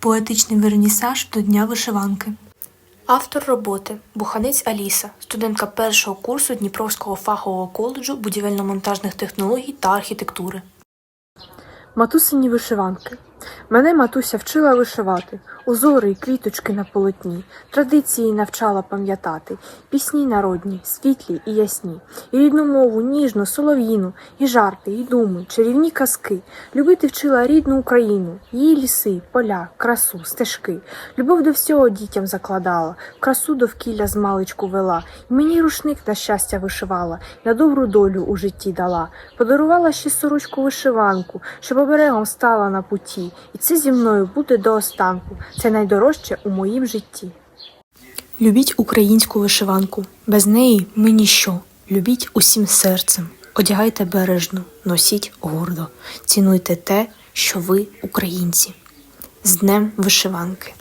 Поетичний вернісаж до Дня вишиванки. Автор роботи Буханець Аліса, студентка першого курсу Дніпровського фахового коледжу будівельно-монтажних технологій та архітектури. Матусині вишиванки. Мене матуся вчила вишивати, узори й квіточки на полотні, традиції навчала пам'ятати, пісні народні, світлі і ясні, і рідну мову, ніжну, солов'їну, і жарти, і думи, чарівні казки. Любити вчила рідну Україну, її ліси, поля, красу, стежки. Любов до всього дітям закладала, красу довкілля з маличку вела, і мені рушник на щастя вишивала, на добру долю у житті дала. Подарувала ще сорочку вишиванку, щоб оберегом стала на путі, і це зі мною буде до останку. Це найдорожче у моїм житті. Любіть українську вишиванку. Без неї ми ніщо. Любіть усім серцем. Одягайте бережно, носіть гордо. Цінуйте те, що ви українці. З Днем вишиванки!